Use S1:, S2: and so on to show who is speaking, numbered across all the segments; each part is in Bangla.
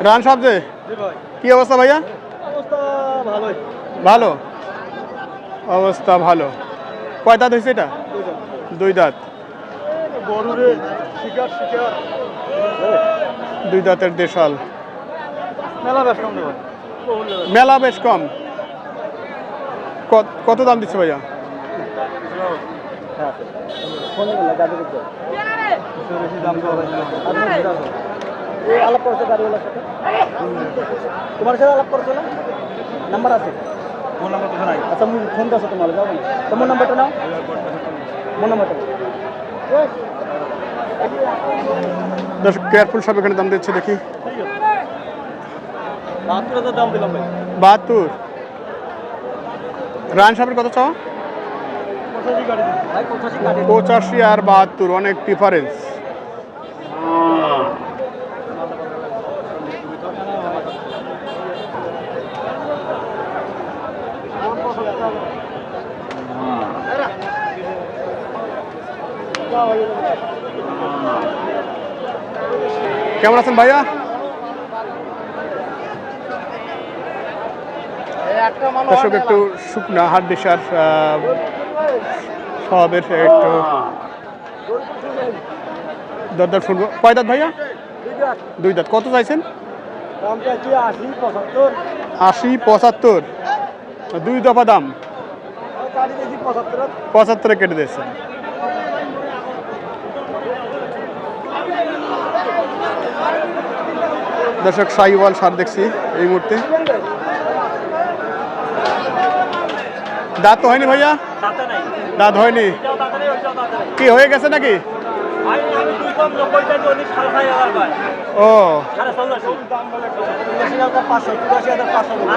S1: রান সবজে কি অবস্থা ভাইয়া? ভালো? অবস্থা ভালো। কয় দাঁত হয়েছে এটা? দুই দাঁত।
S2: শিকার শিকার।
S1: দুই দাঁতের দেশাল।
S2: মেলা
S1: বেশ কম কত- কত দাম দিচ্ছে ভাইয়া?
S2: দাম এই আলাপ করছে গাড়িওয়ালার সাথে। তোমার সাথে আলাপ করছ না নাম্বার আছে? ফোন নাম্বার আচ্ছা মুই ফোন করছ তোমার যাও তোমার নাম্বারটা নাও। মোর নাম্বারটা
S1: দর্শক কেয়ারফুল সব এখানে দাম দিচ্ছে দেখি।
S2: বাহাত্তর দাম দিলাম ভাই।
S1: বাহাত্তর। রান সাহেবের কত
S2: গাড়ি পঁচাশি
S1: আর বাহাত্তর অনেক ডিফারেন্স কেমন আছেন ভাইয়া? দর্শক একটু শুকনা হাট দিশার স্বভাবের একটু দরদার শুনব কয় দাঁত ভাইয়া? দুই দাঁত। কত চাইছেন?
S2: আশি পঁচাত্তর।
S1: দুই দফা দাম।
S2: পঁচাত্তরে
S1: কেটে দিয়েছেন। দর্শক সাইওয়াল সার দেখছি এই মুহূর্তে। দাঁত তো হয়নি ভাইয়া? দাঁত হয়নি? কি হয়ে গেছে নাকি? ও।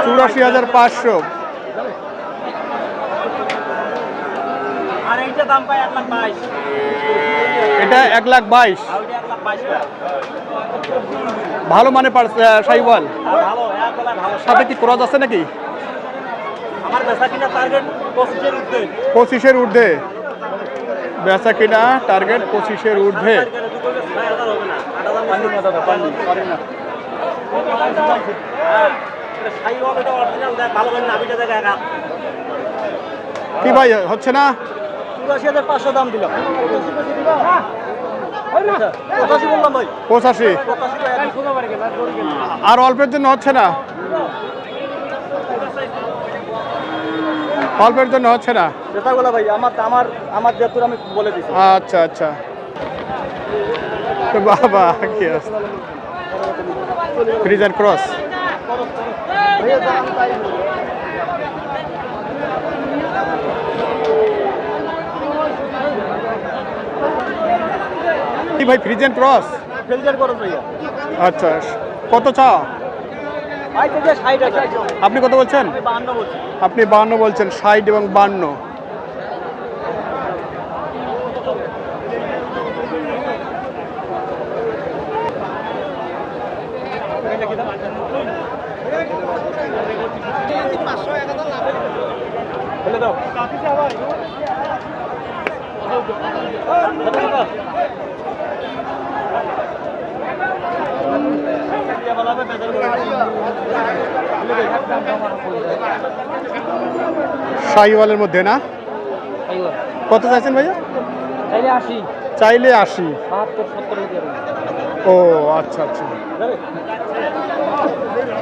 S2: চৌরাশি হাজার পাঁচশো।
S1: এটা এক লাখ বাইশ। ভালো মানে সাইওয়াল
S2: বেলায়
S1: সাথে কি ক্রস আছে নাকি?
S2: পঁচিশের
S1: ঊর্ধ্বে। বেচা কিনা টার্গেট পঁচিশের ঊর্ধ্বে।
S2: হ্যাঁ
S1: কি ভাই হচ্ছে না?
S2: চুরাশি হাজার পাঁচশো দাম দিলাম। পঁচাশি
S1: আর অল্পের জন্য হচ্ছে না। অল্পের জন্য হচ্ছে না।
S2: ভাই আমার আমার আমি বলে
S1: আচ্ছা আচ্ছা। বাবা কি ফ্রিজার ক্রস কি ভাই ফ্রিজেন ক্রস?
S2: ফিল্টার করো ভাইয়া।
S1: আচ্ছা কত চা আপনি কত বলছেন?
S2: বাহান্ন
S1: আপনি বান্ন বলছেন ষাট এবং বান্ন
S2: দাও।
S1: শাহিওয়ালের মধ্যে না? কত চাইছেন ভাইয়া?
S2: আসি
S1: চাইলে আশি। ও আচ্ছা আচ্ছা।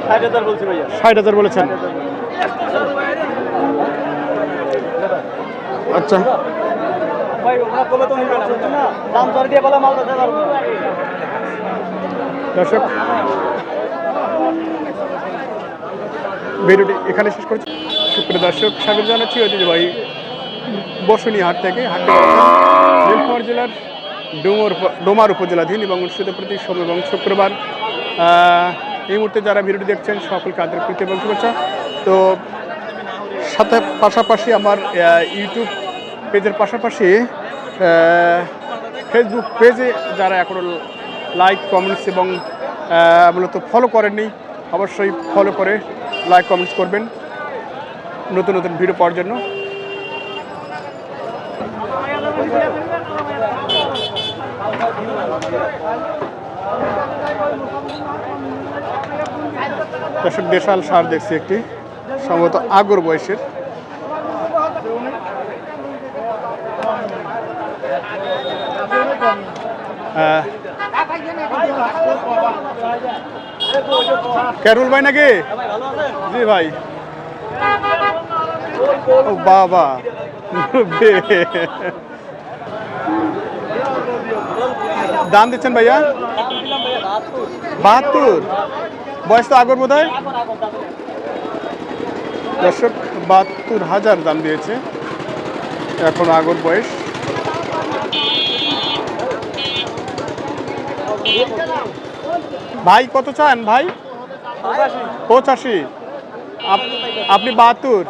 S2: ষাট হাজার বলছি ভাইয়া।
S1: ষাট হাজার বলেছেন? আচ্ছা।
S2: ভাই ওরা কবে তো নিবে না না দাম দর দিয়ে বলে মাল বেচা পারব না।
S1: দর্শক ভিডিওটি এখানে শেষ করছি। সুপ্রিয় দর্শক, স্বাগত জানাচ্ছি ঐতিহ্যবাহী বসুনি হাট থেকে। হাটটি নীলফামারী জেলার ডোমর ডোমার উপজেলাধীন এবং অনুষ্ঠিত প্রতি সোম এবং শুক্রবার। এই মুহূর্তে যারা ভিডিওটি দেখছেন, সকলকে আন্তরিক প্রীতি এবং শুভেচ্ছা। তো সাথে পাশাপাশি আমার ইউটিউব পেজের পাশাপাশি ফেসবুক পেজে যারা এখনও লাইক, কমেন্টস এবং মূলত ফলো করেননি, অবশ্যই ফলো করে লাইক কমেন্টস করবেন। নতুন নতুন ভিডিও পাওয়ার জন্য। দেশাল সার দেখছি একটি সম্ভবত আগর বয়সের। আহ, ক্যারুল ভাই নাকি? জি ভাই। ও বাবা। দাম দিচ্ছেন ভাইয়া?
S2: বাহাত্তর।
S1: বয়স তো আগর বোধ হয় দর্শক, বাহাত্তর হাজার দাম দিয়েছে। এখন আগর বয়স। ভাই কত চান ভাই? পঁচাশি। আপ- আপনি বাহাত্তর।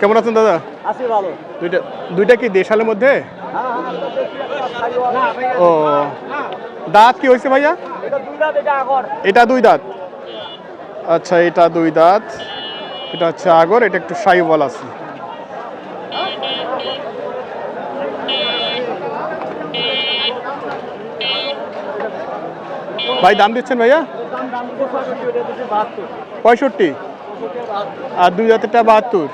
S1: কেমন আছেন দাদা?
S2: আছি ভালো।
S1: দুইটা দুইটা কি দেশালের মধ্যে? ও। দাঁত কি হয়েছে ভাইয়া?
S2: এটা দুই
S1: দাঁত। আচ্ছা এটা দুই দাঁত। এটা হচ্ছে আগর এটা একটু সাইবল আছে। ভাই, দাম দিচ্ছেন ভাইয়া? পঁয়ষট্টি। আর দুই দাঁতেরটা বাহাত্তর।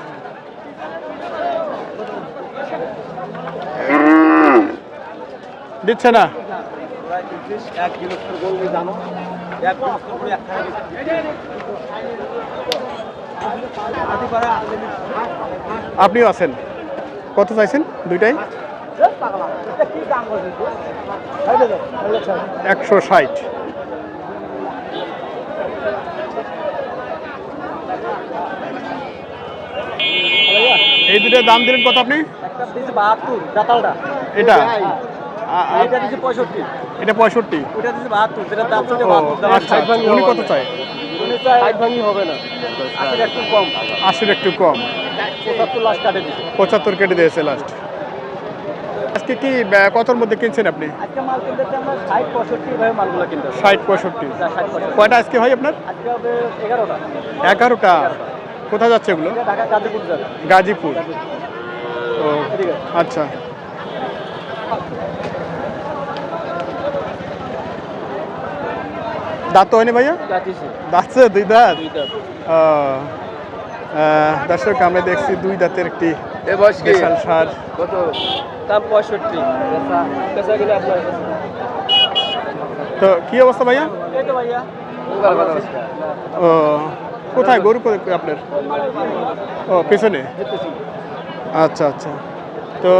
S1: দিচ্ছে না? আপনিও আছেন। কত চাইছেন দুইটাই? একশো ষাট। এই দুটোর দাম দিলেন কত আপনি? এটা? আ-
S2: এটা পঁয়ষট্টি?
S1: আচ্ছা। আচ্ছা। উনি কত
S2: না আশির একটু কম।
S1: কম।
S2: পঁচাত্তর কাটে
S1: দিয়েছে লাস্ট আজকে কি কতর মধ্যে কিনছেন আপনি?
S2: ষাট পঁয়ষট্টি
S1: কয়টা আজকে হয় আপনার?
S2: এগারোটা?
S1: কোথায় যাচ্ছে এগুলো?
S2: গাজীপুর।
S1: ও
S2: ঠিক আছে
S1: আচ্ছা। দাঁত তো হয়নি ভাইয়া? দাঁতছে দুই দাঁত? দর্শক আমরা দেখছি দুই দাঁতের একটি বিশাল সার।
S2: কত? দাম পঁয়ষট্টি।
S1: তো কি অবস্থা ভাইয়া?
S2: ভাইয়া।
S1: ও কোথায়? গরু আপনার? ও পেছনে? আচ্ছা আচ্ছা। তো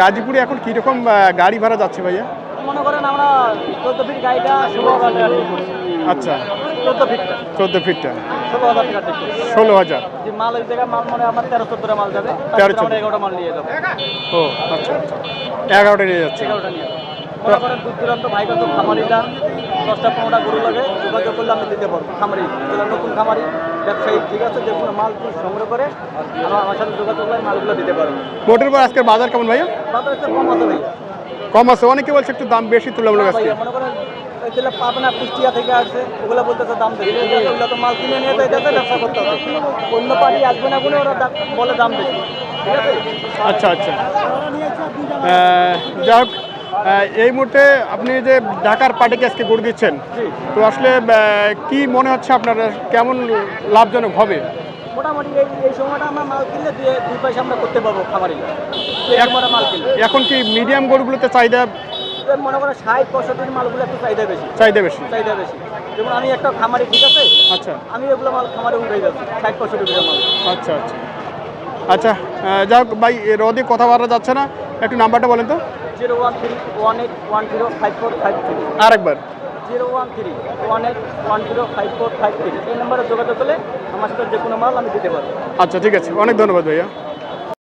S1: গাজীপুরে এখন কীরকম গাড়ি ভাড়া যাচ্ছে ভাইয়া?
S2: মনে করেন আমরা চোদ্দ ফিট গাড়িটা ষোলো হাজার টাকা ঠিক করছি।
S1: আচ্ছা।
S2: চোদ্দ ফিটটা
S1: চোদ্দ ফিটটা
S2: ষোলো হাজার টাকা ঠিক করছি।
S1: ষোলো হাজার।
S2: যে মাল ওই জায়গায় মাল মনে আমার তেরো চোদ্দটা মাল যাবে।
S1: তেরো, চোদ্দ।
S2: এগারোটা মাল নিয়ে যাব।
S1: ও আচ্ছা আচ্ছা। এগারোটা নিয়ে যাচ্ছে।
S2: এগারোটা নিয়ে যাব। মনে করেন দূর দূরান্ত ভাই কত খামারিটা দশটা পনেরোটা গরু লাগে যোগাযোগ করলে আমি দিতে পারব। খামারি যেগুলো নতুন খামারি ব্যবসায়ী ঠিক আছে যে কোনো মাল তুমি সংগ্রহ করে আমার আমার সাথে যোগাযোগ করে মালগুলো দিতে পারব।
S1: মোটের পর আজকের বাজার কেমন ভাইয়া?
S2: বাজার একটু কম আছে ভাইয়া।
S1: কম আছে অনেকে বলছে একটু দাম বেশি তুলনামূলক আজকে।
S2: মনে করেন ওই যেগুলো পাবে না কুষ্টিয়া থেকে আসছে ওগুলো বলতেছে দাম বেশি। ওগুলো তো মাল কিনে নিয়ে এটাতে ব্যবসা করতে হবে। অন্য পার্টি আসবে না বলে ওরা বলে দাম বেশি। ঠিক
S1: আচ্ছা আচ্ছা। যাই হোক এই মুহূর্তে আপনি যে ঢাকার পার্টিকে আজকে গড়ে দিচ্ছেন তো আসলে কি মনে হচ্ছে আপনার কেমন লাভজনক হবে?
S2: মোটামুটি এই এই সময়টা আমরা মাল কিনলে দুই পয়সা আমরা করতে পারব খামারিরা মাল কিনলে।
S1: এখন কি মিডিয়াম গরুগুলোতে চাহিদা
S2: মনে করো ষাট পঁয়ষট্টির মালগুলো একটু চাহিদা বেশি।
S1: চাহিদা বেশি?
S2: চাহিদা বেশি। যেমন আমি একটা খামারি ঠিক আছে?
S1: আচ্ছা।
S2: আমি এগুলো মাল খামারে উঠে যাচ্ছি ষাট পঁয়ষট্টি মাল।
S1: আচ্ছা আচ্ছা। আচ্ছা যাই হোক ভাই রোদে কথা বলা যাচ্ছে না। একটু নাম্বারটা বলেন তো।
S2: Zero one three one eight one zero five four five three
S1: আরেকবার
S2: zero one three one eight one zero five four five three এই নম্বরে যোগাযোগ করলে আমার সাথে যে কোনো মাল আমি দিতে পারব
S1: আচ্ছা ঠিক আছে অনেক ধন্যবাদ ভাইয়া